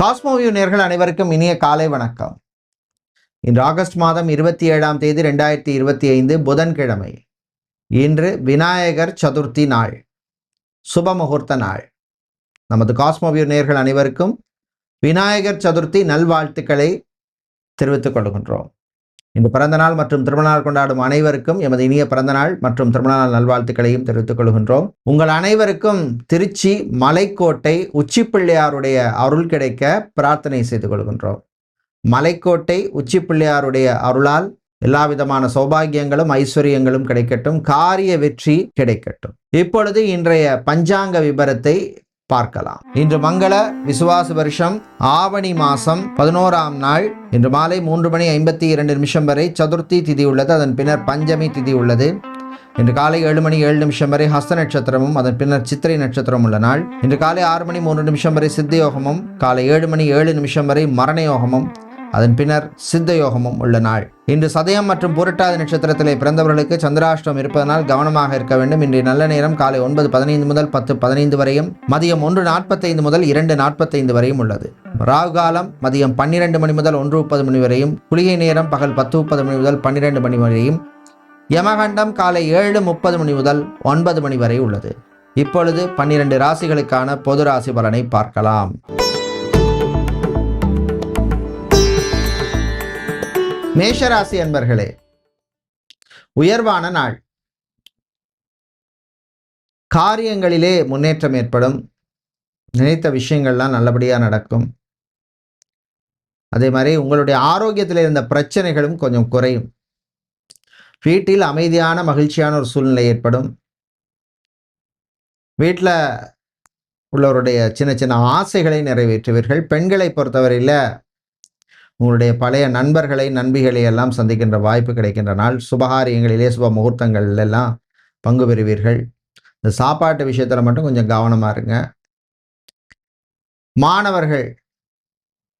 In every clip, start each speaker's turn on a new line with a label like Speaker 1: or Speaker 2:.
Speaker 1: Cosmoview நேர்கள் அனைவருக்கும் இனிய காலை வணக்கம். இன்று ஆகஸ்ட் மாதம் இருபத்தி ஏழாம் தேதி ரெண்டாயிரத்தி இருபத்தி ஐந்து புதன்கிழமை. இன்று விநாயகர் சதுர்த்தி நாள். சுப முகூர்த்த நாள். நமது காஸ்மோவியூ நேர்கள் அனைவருக்கும் விநாயகர் சதுர்த்தி நல்வாழ்த்துக்களை தெரிவித்துக் கொள்கின்றோம். இந்த பிறந்தநாள் மற்றும் திருமணநாள் கொண்டாடும் அனைவருக்கும் எமது இனிய பிறந்தநாள் மற்றும் திருமணநாள் நல்வாழ்த்துக்களையும் தெரிவித்துக் கொள்கின்றோம். உங்கள் அனைவருக்கும் திருச்சி மலைக்கோட்டை உச்சிப்பிள்ளையாருடைய அருள் கிடைக்க பிரார்த்தனை செய்து கொள்கின்றோம். மலைக்கோட்டை உச்சிப்பிள்ளையாருடைய அருளால் எல்லா விதமான சௌபாகியங்களும் ஐஸ்வர்யங்களும் கிடைக்கட்டும் காரிய வெற்றி கிடைக்கட்டும். இப்பொழுது இன்றைய பஞ்சாங்க விபரத்தை பார்க்கலாம். இன்று மங்கள விசுவாச வருஷம் ஆவணி மாசம் பதினோராம் நாள். இன்று மாலை மூன்று மணி ஐம்பத்தி இரண்டு நிமிஷம் வரை சதுர்த்தி திதி உள்ளது அதன் பின்னர் பஞ்சமி திதி உள்ளது. இன்று காலை ஏழு மணி ஏழு நிமிஷம் வரை ஹஸ்த நட்சத்திரமும் அதன் பின்னர் சித்திரை நட்சத்திரம் உள்ள நாள். இன்று காலை ஆறு மணி மூன்று நிமிஷம் வரை சித்த யோகமும் காலை ஏழு மணி ஏழு நிமிஷம் வரை மரண யோகமும் அதன் பின்னர் சித்த யோகமும் உள்ள நாள். இன்று சதயம் மற்றும் புரட்டாதி நட்சத்திரத்திலே பிறந்தவர்களுக்கு சந்திராஷ்டம் இருப்பதனால் கவனமாக இருக்க வேண்டும். இன்று நல்ல நேரம் காலை ஒன்பது பதினைந்து முதல் பத்து பதினைந்து வரையும் மதியம் ஒன்று நாற்பத்தைந்து முதல் இரண்டு நாற்பத்தைந்து வரையும் உள்ளது. ராகு காலம் மதியம் பன்னிரண்டு மணி முதல் ஒன்று முப்பது மணி வரையும் குளிகை நேரம் பகல் பத்து முப்பது மணி முதல் பன்னிரண்டு மணி வரையும் யமகண்டம் காலை ஏழு முப்பது மணி முதல் ஒன்பது மணி வரை உள்ளது. இப்பொழுது பன்னிரண்டு ராசிகளுக்கான பொது ராசி பலனை பார்க்கலாம். மேஷராசி அன்பர்களே உயர்வான நாள். காரியங்களிலே முன்னேற்றம் ஏற்படும். நினைத்த விஷயங்கள்லாம் நல்லபடியாக நடக்கும். அதே மாதிரி உங்களுடைய ஆரோக்கியத்தில் இருந்த பிரச்சனைகளும் கொஞ்சம் குறையும். வீட்டில் அமைதியான மகிழ்ச்சியான ஒரு சூழ்நிலை ஏற்படும். வீட்டில் உள்ளவருடைய சின்ன சின்ன ஆசைகளை நிறைவேற்றுவீர்கள். பெண்களை பொறுத்தவரையில் உங்களுடைய பழைய நண்பர்களை நண்பிகளை எல்லாம் சந்திக்கின்ற வாய்ப்பு கிடைக்கின்ற நாள். சுபகாரியங்களிலே சுப முகூர்த்தங்கள் எல்லாம் பங்கு பெறுவீர்கள். இந்த சாப்பாட்டு விஷயத்தில் மட்டும் கொஞ்சம் கவனமாக இருங்க. மாணவர்கள்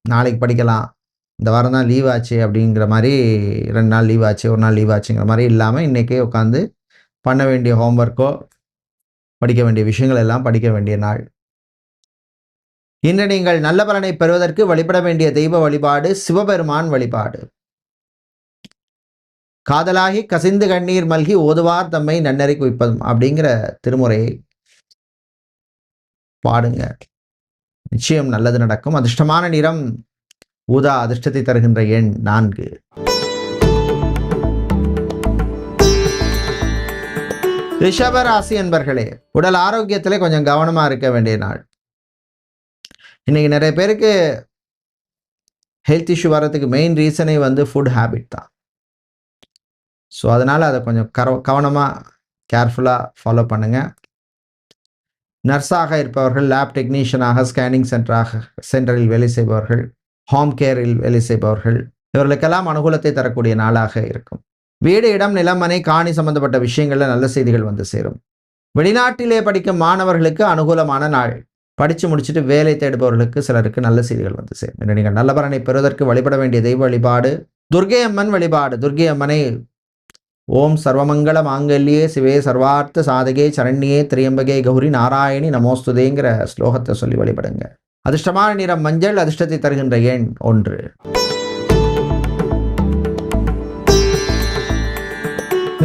Speaker 1: நாளைக்கு படிக்கலாம். இந்த வாரம் தான் லீவ் ஆச்சு அப்படிங்கிற மாதிரி ரெண்டு நாள் லீவ் ஆச்சு ஒரு நாள் லீவ் ஆச்சுங்கிற மாதிரி இல்லாமல் இன்றைக்கே உட்காந்து பண்ண வேண்டிய ஹோம்ஒர்க்கோ படிக்க வேண்டிய விஷயங்கள் எல்லாம் படிக்க வேண்டிய நாள். இன்று நீங்கள் நல்ல பலனை பெறுவதற்கு வழிபட வேண்டிய தெய்வ வழிபாடு சிவபெருமான் வழிபாடு. காதலாகி கசிந்து கண்ணீர் மல்கி ஓதுவார் தம்மை நன்னறி குவிப்பதும் அப்படிங்கிற திருமுறையை பாடுங்க. நிச்சயம் நல்லது நடக்கும். அதிர்ஷ்டமான நிறம் ஊதா அதிர்ஷ்டத்தை தருகின்ற எண் நான்கு. ரிஷபராசி என்பர்களே உடல் ஆரோக்கியத்திலே கொஞ்சம் கவனமா இருக்க வேண்டிய நாள். இன்றைக்கி நிறைய பேருக்கு ஹெல்த் இஷ்யூ வர்றதுக்கு மெயின் ரீசனே வந்து ஃபுட் ஹேபிட் தான். ஸோ அதனால் அதை கொஞ்சம் கர கவனமாக கேர்ஃபுல்லாக ஃபாலோ பண்ணுங்கள் நர்ஸாக இருப்பவர்கள் லேப் டெக்னீஷியனாக ஸ்கேனிங் சென்டராக சென்டரில் வேலை செய்பவர்கள் ஹோம் கேரில் வேலை செய்பவர்கள் இவர்களுக்கெல்லாம் அனுகூலத்தை தரக்கூடிய நாளாக இருக்கும். வீடு இடம் நிலமனை காணி சம்பந்தப்பட்ட விஷயங்களில் நல்ல செய்திகள் வந்து சேரும். வெளிநாட்டிலே படிக்கும் மாணவர்களுக்கு அனுகூலமான நாள். படித்து முடிச்சுட்டு வேலை தேடுபவர்களுக்கு சிலருக்கு நல்ல செய்திகள் வந்து சேரும். நீங்கள் நல்ல பலனை பெறுவதற்கு வழிபட வேண்டிய தெய்வ வழிபாடு துர்கை அம்மன் வழிபாடு. துர்கை அம்மனை ஓம் சர்வமங்கள மாங்கல்யே சிவே சர்வார்த்த சாதகே சரண்யே திரியம்பகே கௌரி நாராயணி நமோஸ்துதேங்கிற ஸ்லோகத்தை சொல்லி வழிபடுங்க. அதிர்ஷ்டமான நிறம் மஞ்சள் அதிர்ஷ்டத்தை தருகின்ற எண் ஒன்று.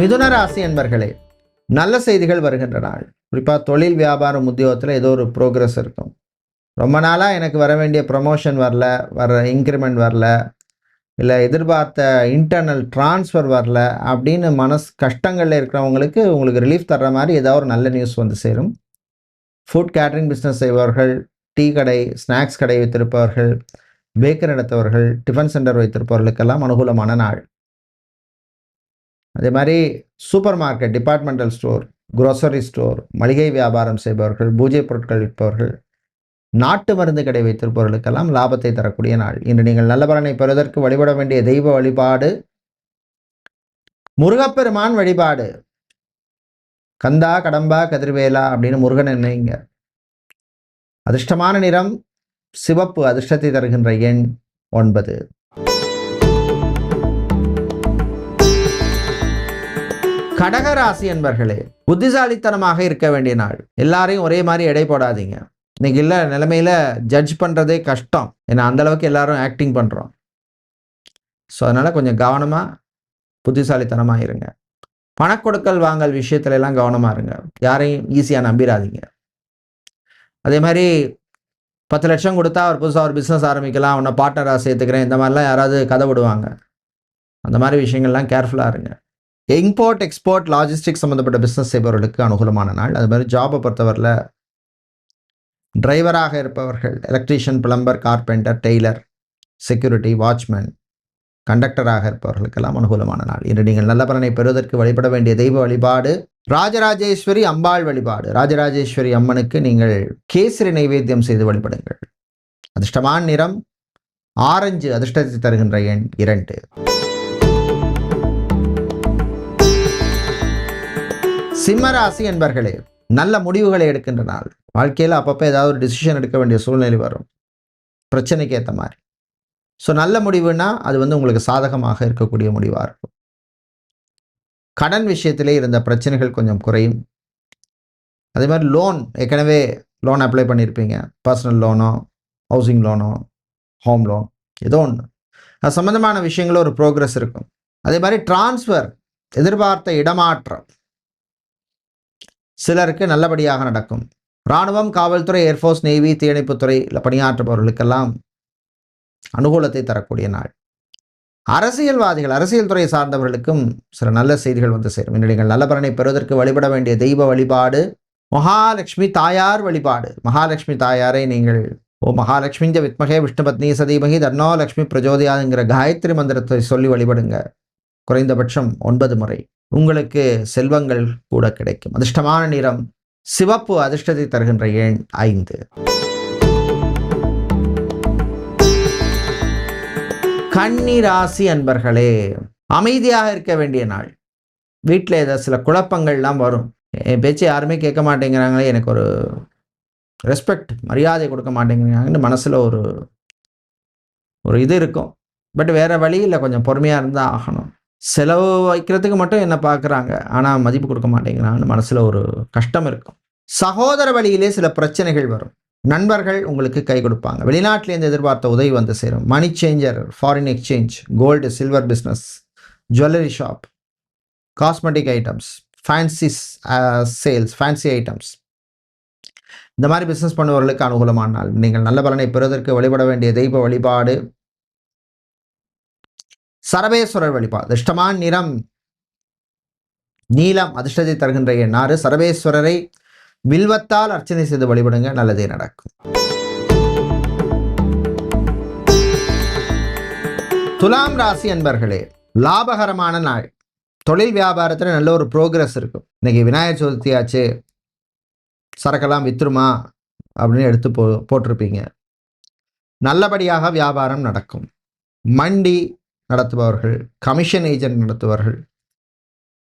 Speaker 1: மிதுன ராசி என்பர்களே நல்ல செய்திகள் வருகின்ற நாள். குறிப்பாக தொழில் வியாபாரம் உத்தியோகத்தில் ஏதோ ஒரு ப்ரோக்ரஸ் இருக்கும். ரொம்ப நாளாக எனக்கு வர வேண்டிய ப்ரமோஷன் வரல வர இன்க்ரிமெண்ட் வரல இல்லை எதிர்பார்த்த இன்டர்னல் ட்ரான்ஸ்ஃபர் வரல அப்படின்னு மனசு கஷ்டங்களில் இருக்கிறவங்களுக்கு உங்களுக்கு ரிலீஃப் தர்ற மாதிரி ஏதாவது ஒரு நல்ல நியூஸ் வந்து சேரும். ஃபுட் கேட்ரிங் பிஸ்னஸ் செய்பவர்கள் டீ கடை ஸ்நாக்ஸ் கடை வைத்திருப்பவர்கள் பேக்கர் நடத்தவர்கள் டிஃபன் சென்டர் வைத்திருப்பவர்களுக்கெல்லாம் அனுகூலமான நாள். அதே மாதிரி supermarket departmental store grocery store மளிகை வியாபாரம் செய்பவர்கள் பூஜை பொருட்கள் விற்பவர்கள் நாட்டு மருந்து கடை வைத்திருப்பவர்களுக்கெல்லாம் லாபத்தை தரக்கூடிய நாள். இன்று நீங்கள் நல்ல பலனை பெறுவதற்கு வழிபட வேண்டிய தெய்வ வழிபாடு முருகப்பெருமான் வழிபாடு. கந்தா கடம்பா கதிர்வேலா அப்படின்னு முருகன் என்னைங்க. அதிர்ஷ்டமான நிறம் சிவப்பு அதிர்ஷ்டத்தை தருகின்ற எண் ஒன்பது. கடகராசி என்பர்களே புத்திசாலித்தனமாக இருக்க வேண்டிய நாள். எல்லாரையும் ஒரே மாதிரி எடை போடாதீங்க. இன்னைக்கு இல்லை நிலைமையில ஜட்ஜ் பண்ணுறதே கஷ்டம். ஏன்னா அந்தளவுக்கு எல்லாரும் ஆக்டிங் பண்ணுறோம் ஸோ அதனால் கொஞ்சம் கவனமாக புத்திசாலித்தனமாக இருங்க. பணக்கொடுக்கல் வாங்கல் விஷயத்துல எல்லாம் கவனமாக இருங்க. யாரையும் ஈஸியாக நம்பிடாதீங்க. அதே மாதிரி பத்து லட்சம் கொடுத்தா அவர் புதுசாக ஒரு பிஸ்னஸ் ஆரம்பிக்கலாம் உன்னை பார்ட்னராக சேர்த்துக்கிறேன் இந்த மாதிரிலாம் யாராவது கதை விடுவாங்க அந்த மாதிரி விஷயங்கள்லாம் கேர்ஃபுல்லாக இருங்க. இம்போர்ட் எக்ஸ்போர்ட் லாஜிஸ்டிக் சம்மந்தப்பட்ட பிஸ்னஸ் செய்பவர்களுக்கு அனுகூலமான நாள். அது மாதிரி ஜாபை பொறுத்தவரையில் டிரைவராக இருப்பவர்கள் electrician plumber carpenter tailor security watchman கண்டக்டராக இருப்பவர்களுக்கெல்லாம் அனுகூலமான நாள். இன்று நீங்கள் நல்ல பலனை பெறுவதற்கு வழிபட வேண்டிய தெய்வ வழிபாடு ராஜராஜேஸ்வரி அம்பாள் வழிபாடு. ராஜராஜேஸ்வரி அம்மனுக்கு நீங்கள் கேசரி நைவேத்தியம் செய்து வழிபடுங்கள். அதிர்ஷ்டமான நிறம் ஆரஞ்சு அதிர்ஷ்டத்தை தருகின்ற எண் இரண்டு. சிம்மராசி என்பர்களே நல்ல முடிவுகளை எடுக்கின்ற நாள் வாழ்க்கையில் அப்பப்போ ஏதாவது ஒரு டிசிஷன் எடுக்க வேண்டிய சூழ்நிலை வரும். பிரச்சனைக்கு ஏற்ற மாதிரி. ஸோ நல்ல முடிவுனா அது வந்து உங்களுக்கு சாதகமாக இருக்கக்கூடிய முடிவாக இருக்கும். கடன் விஷயத்திலே இருந்த பிரச்சனைகள் கொஞ்சம் குறையும். அதே மாதிரி லோன் ஏற்கனவே லோன் அப்ளை பண்ணியிருப்பீங்க பர்சனல் லோனோ ஹவுசிங் லோனோ ஹோம் லோன் ஏதோ ஒன்று அது சம்மந்தமான விஷயங்களும் ஒரு ப்ரோக்ரஸ் இருக்கும். அதே மாதிரி டிரான்ஸ்ஃபர் எதிர்பார்த்த இடமாற்றம். சிலருக்கு நல்லபடியாக நடக்கும். இராணுவம் காவல்துறை ஏர்ஃபோர்ஸ் நேவி தீயணைப்புத்துறை பணியாற்றுபவர்களுக்கெல்லாம் அனுகூலத்தை தரக்கூடிய நாள். அரசியல்வாதிகள் அரசியல் துறை சார்ந்தவர்களுக்கும் சில நல்ல செய்திகள் வந்து சேரும். நீங்கள் நல்ல பலனை பெறுவதற்கு வழிபட வேண்டிய தெய்வ வழிபாடு மகாலட்சுமி தாயார் வழிபாடு. மகாலட்சுமி தாயாரை நீங்கள் ஓ மகாலட்சுமிஞ்ச வித்மகே விஷ்ணுபத்னி சதீமகி தர்ணோ லக்ஷ்மி பிரஜோதியாதுங்கிற காயத்ரி மந்திரத்தை சொல்லி வழிபடுங்க. குறைந்தபட்சம் ஒன்பது முறை. உங்களுக்கு செல்வங்கள் கூட கிடைக்கும். அதிர்ஷ்டமான நிறம் சிவப்பு அதிர்ஷ்டத்தை தருகின்ற எண் ஐந்து. கன்னி ராசி அன்பர்களே அமைதியாக இருக்க வேண்டிய நாள். வீட்டில் ஏதாவது சில குழப்பங்கள்லாம் வரும். என் பேச்சு யாருமே கேட்க மாட்டேங்கிறாங்களே எனக்கு ஒரு ரெஸ்பெக்ட் மரியாதை கொடுக்க மாட்டேங்கிறாங்கன்னு மனசில் ஒரு ஒரு இது இருக்கும். பட் வேறு வழியில் கொஞ்சம் பொறுமையாக இருந்தால் ஆகணும். செலவு வைக்கிறதுக்கு மட்டும் என்ன பார்க்குறாங்க. ஆனால் மதிப்பு கொடுக்க மாட்டேங்கிறாங்கன்னு மனசில் ஒரு கஷ்டம் இருக்கும். சகோதர வழியிலே சில பிரச்சனைகள் வரும். நண்பர்கள் உங்களுக்கு கை கொடுப்பாங்க. வெளிநாட்டிலேருந்து எதிர்பார்த்த உதவி வந்து சேரும். Money changer foreign exchange gold silver business jewellery shop cosmetic items fancy sales fancy items இந்த மாதிரி பிஸ்னஸ் பண்ணுபவர்களுக்கு அனுகூலமான நாள். நீங்கள் நல்ல பலனை பெறுவதற்கு வழிபட வேண்டிய தெய்வ வழிபாடு சரபேஸ்வரர் வழிபாடு அதிர்ஷ்டமான நிறம் நீலம் அதிர்ஷ்டத்தை தருகின்ற எண்ணாறு சரபேஸ்வரரை வில்வத்தால் அர்ச்சனை செய்து வழிபடுங்க நல்லதே நடக்கும். துலாம் ராசி அன்பர்களே லாபகரமான நாள். தொழில் வியாபாரத்தில் நல்ல ஒரு ப்ரோக்ரஸ் இருக்கும் இன்னைக்கு விநாயகர் சதுர்த்தி ஆச்சு சரக்கெல்லாம் வித்துருமா? அப்படின்னு எடுத்து போ போட்டிருப்பீங்க. நல்லபடியாக வியாபாரம் நடக்கும். மண்டி நடத்துபவர்கள் கமிஷன் ஏஜென்ட் நடத்துபவர்கள்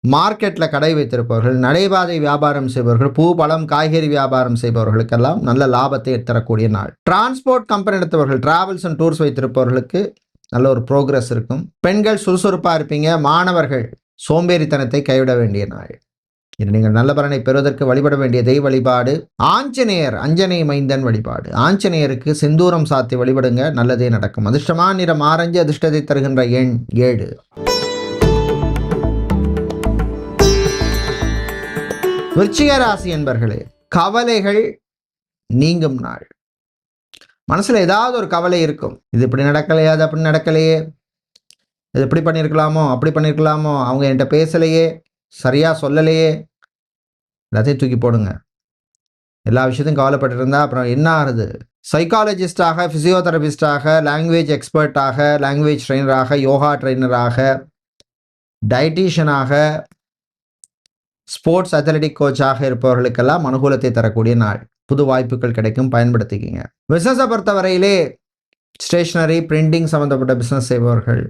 Speaker 1: மார்க்கெட்டில் கடை வைத்திருப்பவர்கள் நடைபாதை வியாபாரம் செய்பவர்கள் பூ பழம் காய்கறி வியாபாரம் செய்பவர்களுக்கெல்லாம் நல்ல லாபத்தை தரக்கூடிய நாள். டிரான்ஸ்போர்ட் கம்பெனி எடுத்தவர்கள் டிராவல்ஸ் அண்ட் டூர்ஸ் வைத்திருப்பவர்களுக்கு நல்ல ஒரு ப்ரோக்ரஸ் இருக்கும். பெண்கள் சுறுசுறுப்பாக இருப்பீங்க மாணவர்கள் சோம்பேறித்தனத்தை கைவிட வேண்டிய நாள். இது நீங்கள் நல்ல பலனை பெறுவதற்கு வழிபட வேண்டிய தெய்வ வழிபாடு ஆஞ்சநேயர் அஞ்சனை மைந்தன் வழிபாடு. ஆஞ்சநேயருக்கு செந்தூரம் சாத்தி வழிபடுங்க நல்லதே நடக்கும். அதிர்ஷ்டமான நிறம் ஆரஞ்சு அதிர்ஷ்டத்தை தருகின்ற எண் ஏழு. விருச்சிக ராசி என்பர்களே கவலைகள் நீங்கும் நாள். மனசுல ஏதாவது ஒரு கவலை இருக்கும். இது இப்படி நடக்கலையே அது அப்படி நடக்கலையே. இது இப்படி பண்ணியிருக்கலாமோ அப்படி பண்ணியிருக்கலாமோ அவங்க என்கிட்ட பேசலையே. சரியா சொல்லலையே எல்லாத்தையும் தூக்கி போடுங்க. எல்லா விஷயத்தையும் கவலைப்பட்டு இருந்தா அப்புறம் என்ன ஆகுது சைக்காலஜிஸ்டாக ஃபிசியோதெரபிஸ்டாக லாங்குவேஜ் எக்ஸ்பர்ட்டாக லாங்குவேஜ் ட்ரெயினராக யோகா ட்ரெயினராக டயட்டீஷியனாக ஸ்போர்ட்ஸ் அத்லட்டிக் கோச்சாக இருப்பவர்களுக்கெல்லாம் அனுகூலத்தை தரக்கூடிய நாள். புது வாய்ப்புகள் கிடைக்கும் பயன்படுத்திக்கிங்க. பிஸ்னஸை பொறுத்தவரையிலே ஸ்டேஷ்னரி பிரிண்டிங் சம்மந்தப்பட்ட பிஸ்னஸ் செய்பவர்கள்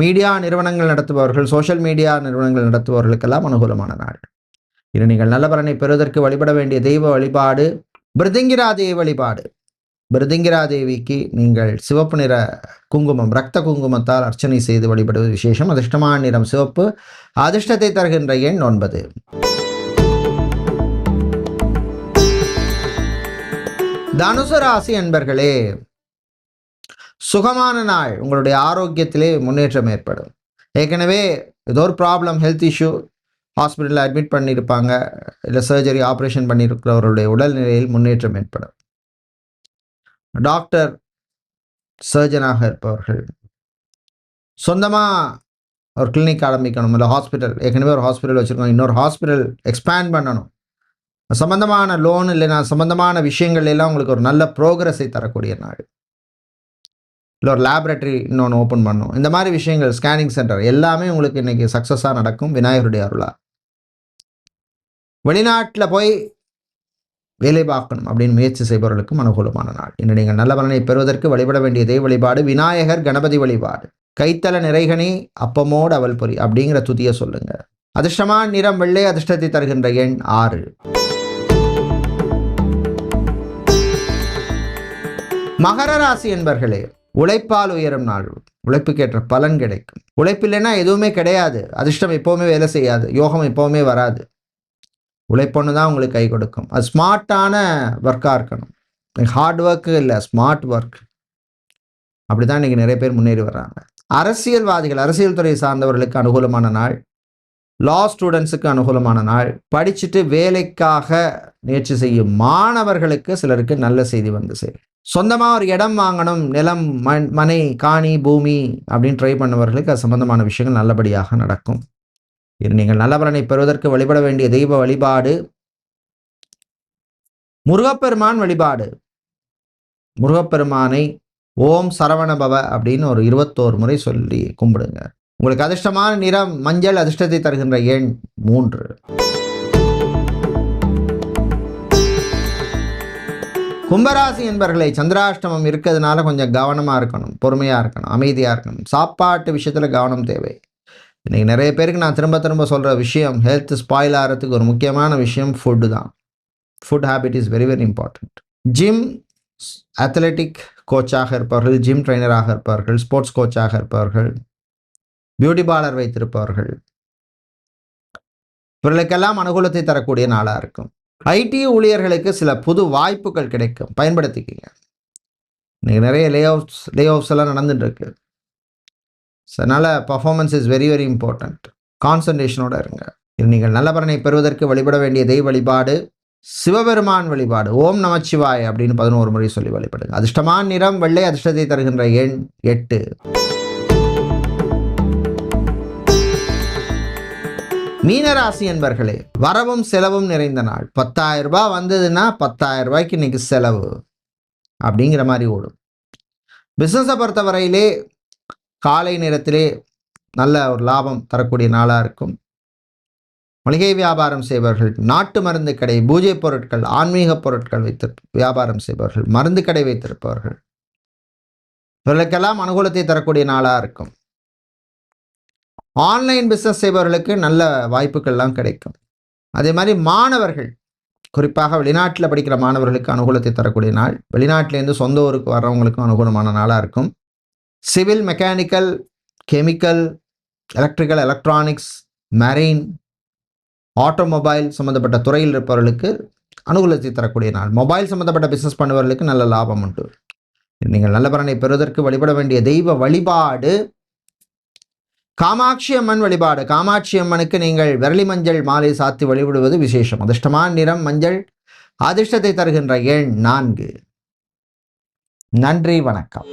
Speaker 1: மீடியா நிறுவனங்கள் நடத்துபவர்கள் சோஷியல் மீடியா நிறுவனங்கள் நடத்துபவர்களுக்கெல்லாம் அனுகூலமான நாள். இது நீங்கள் நல்ல பலனை பெறுவதற்கு வழிபட வேண்டிய தெய்வ வழிபாடு பிருதிங்கிரா தேவி வழிபாடு. பிருதிங்கிரா தேவிக்கு நீங்கள் சிவப்பு நிற குங்குமம் ரத்த குங்குமத்தால் அர்ச்சனை செய்து வழிபடுவது விசேஷம். அதிர்ஷ்டமான நிறம் சிவப்பு அதிர்ஷ்டத்தை தருகின்ற எண் ஒன்பது. தனுசு ராசி என்பர்களே சுகமான நாள் உங்களுடைய ஆரோக்கியத்திலே முன்னேற்றம் ஏற்படும். ஏற்கனவே ஏதோ ஒரு ப்ராப்ளம் ஹெல்த் இஷ்யூ ஹாஸ்பிட்டலில் அட்மிட் பண்ணியிருப்பாங்க. இல்லை சர்ஜரி ஆப்ரேஷன் பண்ணியிருக்கிறவருடைய உடல்நிலையில் முன்னேற்றம் ஏற்படும். டாக்டர் சர்ஜனாக இருப்பவர்கள். சொந்தமாக ஒரு கிளினிக் ஆரம்பிக்கணும். இல்லை ஹாஸ்பிட்டல் ஏற்கனவே ஒரு ஹாஸ்பிட்டல் வச்சுருக்கோம். இன்னொரு ஹாஸ்பிட்டல் எக்ஸ்பேண்ட் பண்ணணும். சம்மந்தமான லோன் இல்லைனா சம்மந்தமான விஷயங்கள் எல்லாம் உங்களுக்கு ஒரு நல்ல ப்ரோக்ரஸை தரக்கூடிய நாள். இல்லை ஒரு லேபரேட்டரி இன்னொன்று ஓப்பன் பண்ணும். இந்த மாதிரி விஷயங்கள் ஸ்கேனிங் சென்டர் எல்லாமே உங்களுக்கு இன்றைக்கி சக்ஸஸாக நடக்கும். விநாயகருடைய அருளா. வெளிநாட்டில் போய் வேலை பார்க்கணும் அப்படின்னு முயற்சி செய்பவர்களுக்கு அனுகூலமான நாள். இன்று நீங்கள் நல்ல பலனை பெறுவதற்கு வழிபட வேண்டிய தெய்வ வழிபாடு. விநாயகர் கணபதி வழிபாடு. கைத்தல நிறைகனி அப்பமோடு அவல் பொறி அப்படிங்கிற துதியை சொல்லுங்க. அதிர்ஷ்டமான நிறம் வெள்ளை அதிர்ஷ்டத்தை தருகின்ற எண் ஆறு. மகர ராசி என்பர்களே உழைப்பால் உயரும் நாள். உழைப்புக்கேற்ற பலன் கிடைக்கும். உழைப்பு இல்லைன்னா எதுவுமே கிடையாது. அதிர்ஷ்டம் எப்போவுமே வேலை செய்யாது. யோகம் எப்போவுமே வராது. உழைப்பொன்று தான் உங்களுக்கு கை கொடுக்கும். அது ஸ்மார்ட்டான ஒர்க்காக இருக்கணும். ஹார்ட் ஒர்க்கு இல்லை ஸ்மார்ட் ஒர்க் அப்படி தான் இன்றைக்கி நிறைய பேர் முன்னேறி வர்றாங்க. அரசியல்வாதிகள் அரசியல் துறை சார்ந்தவர்களுக்கு அனுகூலமான நாள். லா ஸ்டூடெண்ட்ஸுக்கு அனுகூலமான நாள். படிச்சுட்டு வேலைக்காக முயற்சி செய்யும் மாணவர்களுக்கு சிலருக்கு நல்ல செய்தி வந்து சேரும். சொந்தமாக ஒரு இடம் வாங்கணும் நிலம் மண் மனை காணி பூமி அப்படின்னு ட்ரை பண்ணவர்களுக்கு அது சம்பந்தமான விஷயங்கள் நல்லபடியாக நடக்கும். இது நீங்கள் நல்ல பலனை பெறுவதற்கு வழிபட வேண்டிய தெய்வ வழிபாடு. முருகப்பெருமான் வழிபாடு. முருகப்பெருமானை ஓம் சரவணபவ அப்படின்னு ஒரு இருபத்தோரு முறை சொல்லி கும்பிடுங்க. உங்களுக்கு அதிர்ஷ்டமான நிறம் மஞ்சள் அதிர்ஷ்டத்தை தருகின்ற எண் மூன்று. கும்பராசி என்பர்களை சந்திராஷ்டமம் இருக்கிறதுனால கொஞ்சம் கவனமாக இருக்கணும் பொறுமையாக இருக்கணும் அமைதியாக இருக்கணும். சாப்பாட்டு விஷயத்தில் கவனம் தேவை. இன்றைக்கி நிறைய பேருக்கு நான் திரும்ப திரும்ப சொல்கிற விஷயம் ஹெல்த் ஸ்பாயில் ஆகிறதுக்கு ஒரு முக்கியமான விஷயம் ஃபுட்டு தான். Food habit is very very important gym athletic கோச்சாக இருப்பவர்கள் ஜிம் ட்ரைனராக இருப்பவர்கள் ஸ்போர்ட்ஸ் கோச்சாக இருப்பவர்கள் பியூட்டி பார்லர் வைத்திருப்பவர்கள். இவர்களுக்கெல்லாம் அனுகூலத்தை தரக்கூடிய நாளாக இருக்கும். ஐடி ஊழியர்களுக்கு சில புது வாய்ப்புகள் கிடைக்கும். பயன்படுத்திக்கிங்க. இன்றைக்கி நிறைய லே ஆஃப்ஸ் லே ஆஃப்ஸ் எல்லாம் நடந்துட்டுருக்கு. ஸோ அதனால் performance is very very important கான்சன்ட்ரேஷனோடு இருங்க. நீங்கள் நல்ல பலனை பெறுவதற்கு வழிபட வேண்டிய தெய்வ வழிபாடு சிவபெருமான் வழிபாடு ஓம் நமச்சிவாய் அப்படின்னு பதினோரு முறை சொல்லி வழிபடுங்க. அதிர்ஷ்டமான நிறம் வெள்ளை அதிர்ஷ்டத்தை தருகின்ற எண் எட்டு. மீனராசி என்பர்களே வரவும் செலவும் நிறைந்த நாள். பத்தாயிரம் ரூபாய் வந்ததுன்னா பத்தாயிரம் ரூபாய்க்கு இன்னைக்கு செலவு அப்படிங்கிற மாதிரி ஓடும். பிஸ்னஸை பொறுத்தவரையிலே காலை நேரத்திலே நல்ல ஒரு லாபம் தரக்கூடிய நாளாக இருக்கும். மளிகை வியாபாரம் செய்பவர்கள் நாட்டு மருந்து கடை பூஜை பொருட்கள் ஆன்மீக பொருட்கள் வைத்து வியாபாரம் செய்பவர்கள் மருந்து கடை வைத்திருப்பவர்கள். இவர்களுக்கெல்லாம் அனுகூலத்தை தரக்கூடிய நாளாக இருக்கும். ஆன்லைன் பிஸ்னஸ் செய்பவர்களுக்கு நல்ல வாய்ப்புகள்லாம் கிடைக்கும். அதே மாதிரி மாணவர்கள் குறிப்பாக வெளிநாட்டில் படிக்கிற மாணவர்களுக்கு அனுகூலத்தை தரக்கூடிய நாள் வெளிநாட்டிலேருந்து சொந்த ஊருக்கு வர்றவங்களுக்கும் அனுகூலமான நாளாக இருக்கும். Civil mechanical chemical electrical electronics marine automobile சம்மந்தப்பட்ட துறையில் இருப்பவர்களுக்கு அனுகூலத்தை தரக்கூடிய நாள். மொபைல் சம்மந்தப்பட்ட பிஸ்னஸ் பண்ணுவவர்களுக்கு நல்ல லாபம் உண்டு. நீங்கள் நல்ல பலனை பெறுவதற்கு வழிபட வேண்டிய தெய்வ வழிபாடு காமாட்சி அம்மன் வழிபாடு. காமாட்சி அம்மனுக்கு நீங்கள் விரலி மஞ்சள் மாலை சாத்தி வழிபடுவது விசேஷம். அதிர்ஷ்டமான நிறம் மஞ்சள் அதிர்ஷ்டத்தை தருகின்ற எண் நான்கு. நன்றி வணக்கம்.